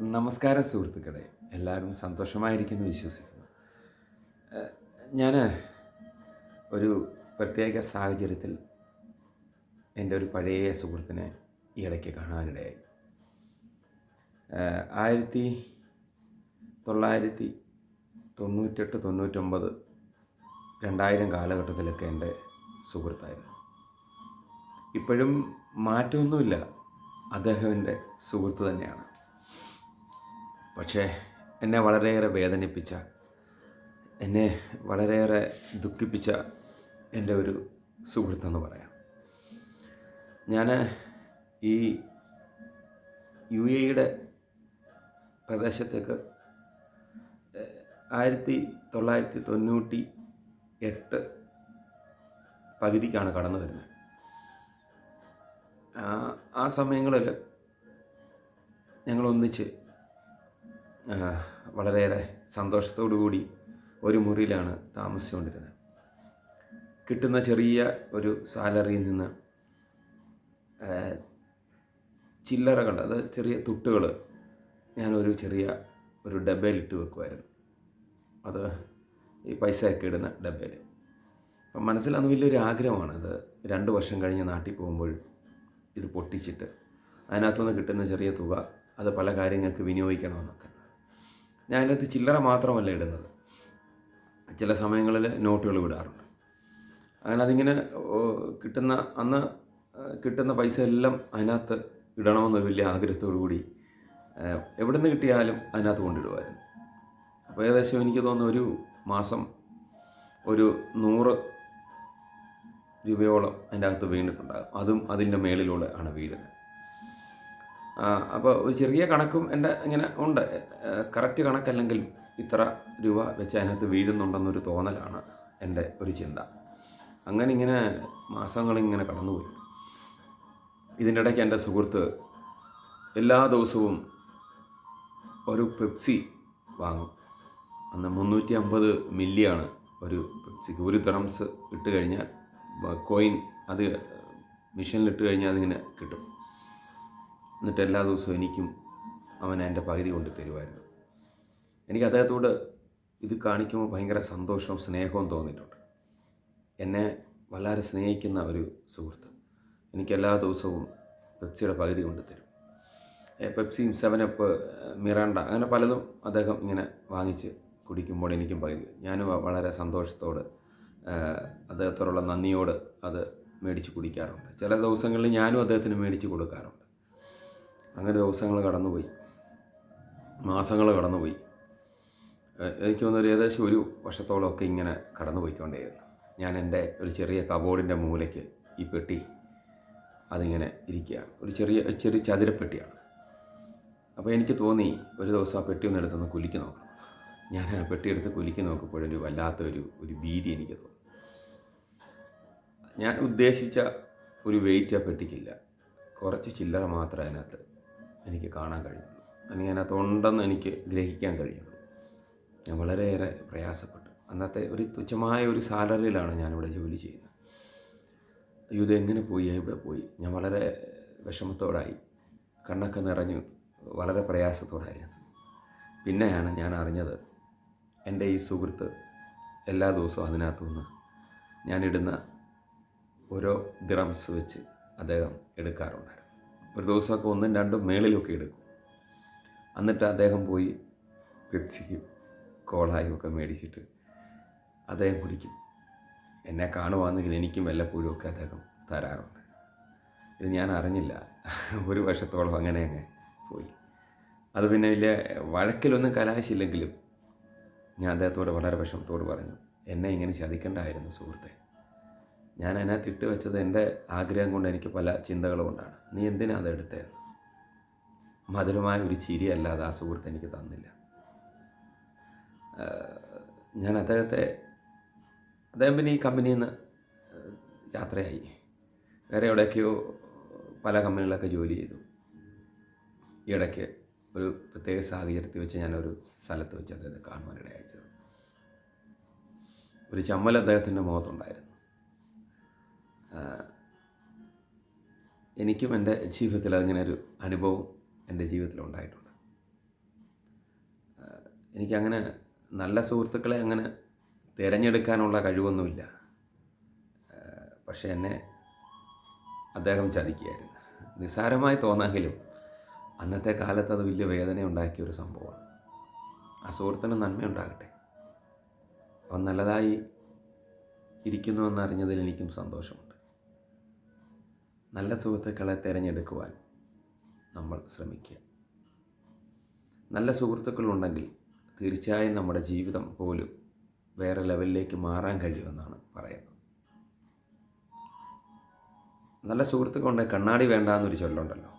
നമസ്കാരം സുഹൃത്തുക്കളെ. എല്ലാവരും സന്തോഷമായിരിക്കുന്നു വിശ്വസിക്കുന്നു. ഞാൻ ഒരു പ്രത്യേക സാഹചര്യത്തിൽ എന്റെ ഒരു പഴയ സുഹൃത്തിനെ ഈ ഇടയ്ക്ക് കാണാനിടയായി. ആയിരത്തി തൊള്ളായിരത്തി തൊണ്ണൂറ്റെട്ട് തൊണ്ണൂറ്റൊമ്പത് രണ്ടായിരം കാലഘട്ടത്തിലൊക്കെ എന്റെ സുഹൃത്തായിരുന്നു. ഇപ്പോഴും മാറ്റമൊന്നുമില്ല. അദ്ദേഹം എന്റെ സുഹൃത്ത് തന്നെയാണ്. പക്ഷേ എന്നെ വളരെയേറെ വേദനിപ്പിച്ച എന്നെ വളരെയേറെ ദുഃഖിപ്പിച്ച എന്റെ ഒരു സുഹൃത്തെന്ന് പറയാം. ഞാൻ ഈ യു എയുടെ പ്രദേശത്തേക്ക് ആയിരത്തി തൊള്ളായിരത്തി തൊണ്ണൂറ്റി എട്ട് പകുതിക്കാണ് കടന്നു വരുന്നത്. ആ- സമയങ്ങളിൽ ആ, വളരെയേറെ കൂടി ഒരു മുറിയിലാണ് താമസിച്ചുകൊണ്ടിരുന്നത്. കിട്ടുന്ന ചെറിയ ഒരു സാലറിയിൽ നിന്ന് ചില്ലറകൾ അത് ചെറിയ തുട്ടുകൾ ഞാനൊരു ചെറിയ ഒരു ഡബയിലിട്ട് വെക്കുമായിരുന്നു. അത് ഈ പൈസ പൈസയൊക്കെ ഇടുന്ന ഡബയിൽ. അപ്പം മനസ്സിൽ അന്ന് വലിയൊരു ആഗ്രഹമാണ്. അത് രണ്ട് വർഷം കഴിഞ്ഞ് നാട്ടിൽ പോകുമ്പോൾ ഇത് പൊട്ടിച്ചിട്ട് അതിനകത്തുനിന്ന് കിട്ടുന്ന ചെറിയ തുക അത് പല കാര്യങ്ങൾക്ക് വിനിയോഗിക്കണമെന്നൊക്കെ. അതിനകത്ത് ചില്ലറ മാത്രമല്ല ഇടുന്നത്. ചില സമയങ്ങളിൽ നോട്ടുകൾ വിടാറുണ്ട്. അങ്ങനെ അതിങ്ങനെ കിട്ടുന്ന അന്ന് കിട്ടുന്ന പൈസ എല്ലാം അതിനകത്ത് ഇടണമെന്ന് വലിയ ആഗ്രഹത്തോടു കൂടി എവിടെ നിന്ന് കിട്ടിയാലും അതിനകത്ത് കൊണ്ടിടുമായിരുന്നു. അപ്പോൾ ഏകദേശം എനിക്ക് തോന്നുന്നു ഒരു മാസം ഒരു നൂറ് രൂപയോളം അതിന്റെ അകത്ത് വീണിട്ടുണ്ടാകും. അതും അതിന്റെ മേളിലൂടെ ആണ് വീഴുന്നത്. അപ്പോൾ ഒരു ചെറിയ കണക്കും എന്റെ ഇങ്ങനെ ഉണ്ട്. കറക്റ്റ് കണക്കല്ലെങ്കിൽ ഇത്ര രൂപ വെച്ച് അതിനകത്ത് വീഴുന്നുണ്ടെന്നൊരു തോന്നലാണ് എന്റെ ഒരു ചിന്ത. അങ്ങനെ ഇങ്ങനെ മാസങ്ങളിങ്ങനെ കടന്നുപോയി. ഇതിന്റെ ഇടയ്ക്ക് എന്റെ സുഹൃത്ത് എല്ലാ ദിവസവും ഒരു പെപ്സി വാങ്ങും. അന്ന് മുന്നൂറ്റി അമ്പത് മില്ലിയാണ് ഒരു പെപ്സിക്ക്. ഒരു ദ്രംസ് ഇട്ട് കഴിഞ്ഞാൽ കോയിൻ അത് മിഷനിലിട്ട് കഴിഞ്ഞാൽ അതിങ്ങനെ കിട്ടും. എന്നിട്ട് എല്ലാ ദിവസവും എനിക്കും അവൻ എന്റെ പകുതി കൊണ്ട് തരുമായിരുന്നു. എനിക്ക് അദ്ദേഹത്തോട് ഇത് കാണിക്കുമ്പോൾ ഭയങ്കര സന്തോഷവും സ്നേഹവും തോന്നിയിട്ടുണ്ട്. എന്നെ വളരെ സ്നേഹിക്കുന്ന ഒരു സുഹൃത്ത് എനിക്ക് എല്ലാ ദിവസവും പെപ്സിയുടെ പകുതി കൊണ്ട് തരും. പെപ്സിയും സെവനപ്പ് മിറാണ്ട അങ്ങനെ പലതും അദ്ദേഹം ഇങ്ങനെ വാങ്ങിച്ച് കുടിക്കുമ്പോൾ എനിക്കും പകുതി ഞാനും വളരെ സന്തോഷത്തോട് അദ്ദേഹത്തോടുള്ള നന്ദിയോട് അത് മേടിച്ച് കുടിക്കാറുണ്ട്. ചില ദിവസങ്ങളിൽ ഞാനും അദ്ദേഹത്തിന് മേടിച്ച് കൊടുക്കാറുണ്ട്. അങ്ങനെ ദിവസങ്ങൾ കടന്നുപോയി. മാസങ്ങൾ കടന്നുപോയി. എനിക്ക് തോന്നുന്നൊരു ഏകദേശം ഒരു വർഷത്തോളമൊക്കെ ഇങ്ങനെ കടന്നു പോയിക്കൊണ്ടേയിരുന്നു ഞാൻ എന്റെ ഒരു ചെറിയ കബോർഡിന്റെ മൂലയ്ക്ക് ഈ പെട്ടി അതിങ്ങനെ ഇരിക്കുകയാണ്. ഒരു ചെറിയ ചെറിയ ചതുരപ്പെട്ടിയാണ് അപ്പോൾ എനിക്ക് തോന്നി ഒരു ദിവസം ആ പെട്ടി ഒന്ന് എടുത്തൊന്ന് കുലുക്കി നോക്കണം. ഞാൻ ആ പെട്ടി എടുത്ത് കുലുക്കി നോക്കുമ്പോഴൊരു വല്ലാത്ത ഒരു ഒരു ഭീതി എനിക്ക് തോന്നി. ഞാൻ ഉദ്ദേശിച്ച ഒരു വെയിറ്റ് ആ പെട്ടിക്കില്ല. കുറച്ച് ചില്ലറ മാത്രമേ അതിനകത്ത് എനിക്ക് കാണാൻ കഴിയുന്നു അല്ലെങ്കിൽ അതിനകത്ത് ഉണ്ടെന്ന് എനിക്ക് ഗ്രഹിക്കാൻ കഴിയുന്നു ഞാൻ വളരെയേറെ പ്രയാസപ്പെട്ടു. അന്നത്തെ ഒരു തുച്ഛമായ ഒരു സാലറിയിലാണ് ഞാനിവിടെ ജോലി ചെയ്യുന്നത്. അയ്യോ ഇത് എങ്ങനെ പോയി എവിടെ പോയി. ഞാൻ വളരെ വിഷമത്തോടായി. കണ്ണൊക്കെ നിറഞ്ഞു വളരെ പ്രയാസത്തോടായിരുന്നു. പിന്നെയാണ് ഞാൻ അറിഞ്ഞത് എന്റെ ഈ സുഹൃത്ത് എല്ലാ ദിവസവും അതിനകത്തു നിന്ന് ഞാനിടുന്ന ഓരോ ദ്രംസ് വെച്ച് അദ്ദേഹം എടുക്കാറുണ്ടായിരുന്നു. ഒരു ദിവസമൊക്കെ ഒന്നും രണ്ടും മേളിലൊക്കെ എടുക്കും. എന്നിട്ട് അദ്ദേഹം പോയി പെപ്സിക്കും കോളായും ഒക്കെ മേടിച്ചിട്ട് അദ്ദേഹം കുടിക്കും. എന്നെ കാണുവാണെങ്കിൽ എനിക്കും വല്ലപ്പോഴും ഒക്കെ അദ്ദേഹം തരാറുണ്ട്. ഇത് ഞാൻ അറിഞ്ഞില്ല. ഒരു വർഷത്തോളം അങ്ങനെ അങ്ങ് പോയി. അത് പിന്നെ വലിയ വഴക്കിലൊന്നും കലാശില്ലെങ്കിലും ഞാൻ അദ്ദേഹത്തോട് വളരെ വിഷമത്തോട് പറഞ്ഞു എന്നെ ഇങ്ങനെ ചതിക്കണ്ടായിരുന്നു സുഹൃത്തെ. ഞാൻ അതിനകത്ത് ഇട്ട് വെച്ചത് എന്റെ ആഗ്രഹം കൊണ്ട് എനിക്ക് പല ചിന്തകൾ കൊണ്ടാണ് നീ എന്തിനാ അത് എടുത്തത് മധുരമായ ഒരു ചിരി അല്ലാതെ ആ സുഹൃത്ത് എനിക്ക് തന്നില്ല. ഞാൻ അദ്ദേഹത്തെ അദ്ദേഹം പിന്നെ ഈ കമ്പനിയിൽ നിന്ന് യാത്രയായി. വേറെ എവിടെയൊക്കെയോ പല കമ്പനികളിലൊക്കെ ജോലി ചെയ്തു. ഇടയ്ക്ക് ഒരു പ്രത്യേക സാഹചര്യത്തിൽ വെച്ച് ഞാനൊരു സ്ഥലത്ത് വെച്ച് അദ്ദേഹത്തെ കാണുവാനിടയായി. ഒരു ചമ്മൽ അദ്ദേഹത്തിന്റെ മുഖത്തുണ്ടായിരുന്നു. എനിക്കും എന്റെ ജീവിതത്തിൽ അങ്ങനെ ഒരു അനുഭവം എന്റെ ജീവിതത്തിൽ ഉണ്ടായിട്ടുണ്ട്. എനിക്കങ്ങനെ നല്ല സുഹൃത്തുക്കളെ അങ്ങനെ തിരഞ്ഞെടുക്കാനുള്ള കഴിവൊന്നുമില്ല. പക്ഷേ എന്നെ അദ്ദേഹം ചതിക്കുകയായിരുന്നു. നിസ്സാരമായി തോന്നാമെങ്കിലും അന്നത്തെ കാലത്ത് അത് വലിയ വേദന ഉണ്ടാക്കിയ ഒരു സംഭവമാണ്. ആ സുഹൃത്തിന് നന്മയുണ്ടാകട്ടെ. അവൻ നല്ലതായി ഇരിക്കുന്നുവെന്നറിഞ്ഞതിൽ എനിക്കും സന്തോഷമുണ്ട്. നല്ല സുഹൃത്തുക്കളെ തിരഞ്ഞെടുക്കുവാൻ നമ്മൾ ശ്രമിക്കുക. നല്ല സുഹൃത്തുക്കളുണ്ടെങ്കിൽ തീർച്ചയായും നമ്മുടെ ജീവിതം പോലും വേറെ ലെവലിലേക്ക് മാറാൻ കഴിയുമെന്നാണ് പറയുന്നത്. നല്ല സുഹൃത്തുക്കളുണ്ടെങ്കിൽ കണ്ണാടി വേണ്ട എന്നൊരു ചൊല്ലുണ്ടല്ലോ.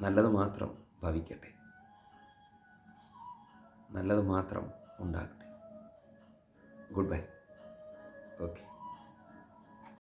നല്ലത് മാത്രം ഭവിക്കട്ടെ. നല്ലത് മാത്രം ഉണ്ടാകട്ടെ. Good bye okay